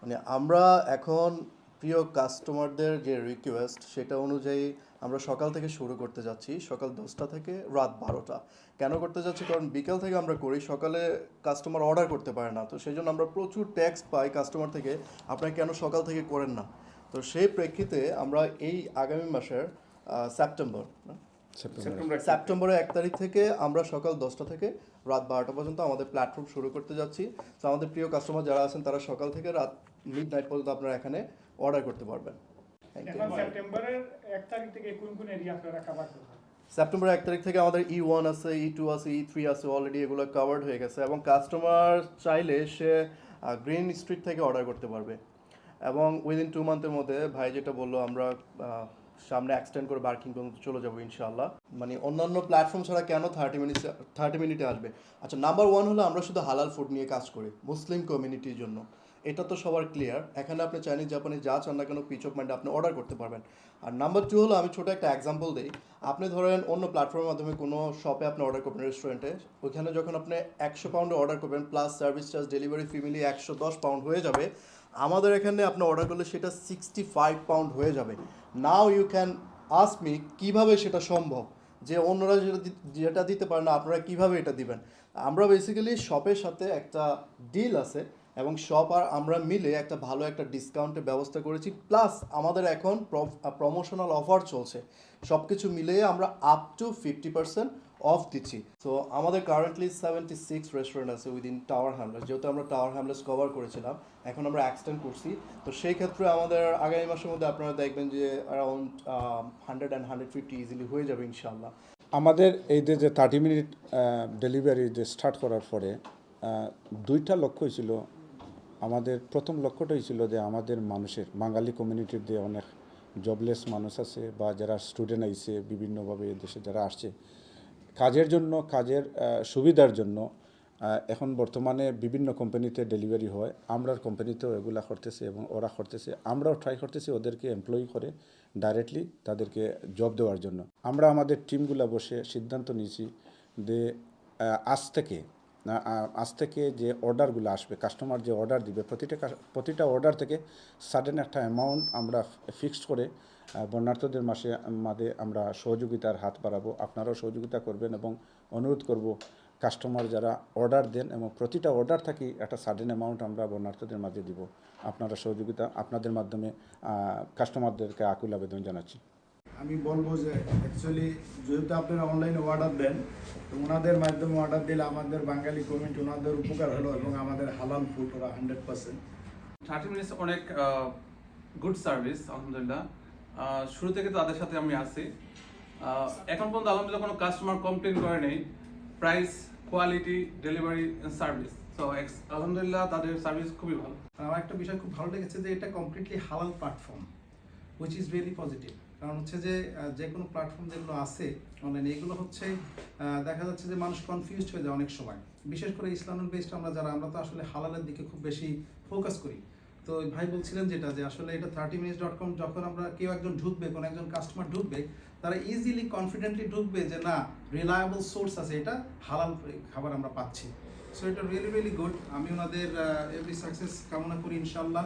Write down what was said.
মানে আমরা এখন প্রিয় কাস্টমারদের যে রিকোয়েস্ট সেটা অনুযায়ী আমরা সকাল থেকে শুরু করতে যাচ্ছি, সকাল দশটা থেকে রাত বারোটা। কেন করতে যাচ্ছি? কারণ বিকেল থেকে আমরা করি, সকালে কাস্টমার অর্ডার করতে পারে না। তো সেই জন্য আমরা প্রচুর ট্যাক্স পাই কাস্টমার থেকে আপনারা কেন সকাল থেকে করেন না? তো সেই প্রেক্ষিতে আমরা এই আগামী মাসের সেপ্টেম্বর? সেপ্টেম্বরের এক তারিখ। থেকে আমরা সকাল দশটা থেকে রাত বারোটা পর্যন্ত আমাদের প্ল্যাটফর্ম শুরু করতে যাচ্ছি। তো আমাদের প্রিয় কাস্টমার যারা আছেন তারা সকাল থেকে রাত মিড নাইট পর্যন্ত আপনারা এখানে অর্ডার করতে পারবেন। সেপ্টেম্বরের এক তারিখ থেকে কোন কোন এরিয়া আপনারা কাভার করবেন? সেপ্টেম্বর এক তারিখ থেকে আমাদের ই ওয়ান আছে ই টু আছে ই থ্রি আছে অলরেডি এগুলো কাভার্ড হয়ে গেছে এবং কাস্টমার চাইলে সে গ্রিন স্ট্রিট থেকে অর্ডার করতে পারবে। এবং উইদিন টু মান্থের মধ্যে ভাই যেটা বলল আমরা সামনে এক্সটেন্ড করে বার্কিং পর্যন্ত চলে যাব, ইনশাআল্লাহ। মানে অন্যান্য প্ল্যাটফর্ম ছাড়া কেন থার্টি মিনিট থার্টি মিনিটে আসবে? আচ্ছা নাম্বার ওয়ান হলো আমরা শুধু হালাল ফুড নিয়ে কাজ করি, মুসলিম কমিউনিটির জন্য। এটা তো সবার ক্লিয়ার এখানে আপনি চাইনিজ জাপানি যা চান না কেন পিচ অফ মাইন্ডে আপনি অর্ডার করতে পারবেন। আর নাম্বার টু হলো, আমি ছোট একটা এক্সাম্পল দিই। আপনি ধরেন অন্য প্ল্যাটফর্মের মাধ্যমে কোনো শপে আপনি অর্ডার করবেন রেস্টুরেন্টে ওইখানে যখন আপনি একশো পাউন্ডে অর্ডার করবেন plus service charge delivery fee মিলিয়ে একশো দশ পাউন্ড হয়ে যাবে। আমাদের এখানে আপনি অর্ডার করলে সেটা সিক্সটি ফাইভ পাউন্ড হয়ে যাবে। Now you can ask me কীভাবে সেটা সম্ভব? যে অন্যরা যেটা যেটা দিতে পারে না, আপনারা কীভাবে এটা দিবেন? আমরা বেসিক্যালি শপের সাথে একটা ডিল আছে এবং শপ আর আমরা মিলে একটা ভালো একটা ডিসকাউন্টের ব্যবস্থা করেছি। প্লাস আমাদের এখন প্রমোশনাল অফার চলছে। সব কিছু মিলিয়ে আমরা up to fifty percent off দিচ্ছি। তো আমাদের কারেন্টলি সেভেন্টি সিক্স রেস্টুরেন্ট আছে উইদিন টাওয়ার হ্যামলেস যেহেতু আমরা টাওয়ার হ্যামলেস কভার করেছিলাম, এখন আমরা এক্সটেন্ড করছি। তো সেই ক্ষেত্রে আমাদের আগামী মাসের মধ্যে আপনারা দেখবেন যে around hundred and hundred fifty easily হয়ে যাবে ইনশাল্লাহ আমাদের এই যে থার্টি মিনিট ডেলিভারি যে স্টার্ট করার পরে দুইটা লক্ষ্য ছিল আমাদের প্রথম লক্ষ্যটাই ছিল যে আমাদের মানুষের, বাঙালি কমিউনিটির যে অনেক জবলেস মানুষ আছে বা যারা স্টুডেন্ট আইছে, বিভিন্নভাবে দেশে যারা আসছে কাজের জন্য, কাজের সুবিধার জন্য এখন বর্তমানে বিভিন্ন কোম্পানিতে ডেলিভারি হয়। আমরার কোম্পানিতেও এগুলা করতেছে এবং ওরা করতেছে। আমরাও ট্রাই করতেছি ওদেরকে এমপ্লয়ি করে ডাইরেক্টলি তাদেরকে জব দেওয়ার জন্য। আমরা আমাদের টিমগুলা বসে সিদ্ধান্ত নিয়েছি যে আজ থেকে আজ থেকে যে অর্ডারগুলো আসবে, কাস্টমার যে অর্ডার দিবে, প্রতিটা প্রতিটা অর্ডার থেকে সাডেন একটা অ্যামাউন্ট আমরা ফিক্সড করে বন্যার্থদের মাসে মাঝে আমরা সহযোগিতার হাত বাড়াবো। আপনারাও সহযোগিতা করবেন এবং অনুরোধ করব, কাস্টমার যারা অর্ডার দেন এবং প্রতিটা অর্ডার থাকি একটা সাডেন অ্যামাউন্ট আমরা বন্যার্থদের মাঝে দিব। আপনারা সহযোগিতা, আপনাদের মাধ্যমে কাস্টমারদেরকে আকুল আবেদন জানাচ্ছি। আমি বলব যে অ্যাকচুয়ালি যেহেতু আপনারা অনলাইনে অর্ডার দেন তো ওনাদের মাধ্যমে অর্ডার দিলে আমাদের বাঙালি কমিউনিটি ওনাদের উপকার হলো এবং আমাদের হালাল ফুড ওরা হান্ড্রেড পার্সেন্ট থার্টি মিনিটস অনেক গুড সার্ভিস আলহামদুলিল্লাহ। শুরু থেকে তাদের সাথে আমি আছি। এখন পর্যন্ত আলহামদুলিল্লাহ কোনো কাস্টমার কমপ্লেন করে নেই। প্রাইস কোয়ালিটি ডেলিভারি সার্ভিস তো আলহামদুলিল্লাহ তাদের সার্ভিস খুবই ভালো। আমার একটা বিষয় খুব ভালো লেগেছে যে এটা কমপ্লিটলি হালাল platform which is very positive কারণ হচ্ছে যে যে কোনো প্ল্যাটফর্ম যেগুলো আছে অনলাইনে এগুলো হচ্ছে দেখা যাচ্ছে যে মানুষ কনফিউজড হয়ে যায় অনেক সময়। বিশেষ করে ইসলামিক বেসড আমরা যারা, আমরা তো আসলে হালালের দিকে খুব বেশি ফোকাস করি। তো ভাই বলছিলেন যেটা যে, আসলে এটা থার্টি মিনিটস ডট কম যখন আমরা কেউ একজন ঢুকবে, কোনো একজন কাস্টমার ঢুকবে, তারা ইজিলি কনফিডেন্টলি ঢুকবে যে না রিলায়েবল সোর্স আছে, এটা হালাল খাবার আমরা পাচ্ছি। সো এটা রিয়েলি রিয়েলি গুড আমি ওনাদের এভরি সাকসেস কামনা করি ইনশাল্লাহ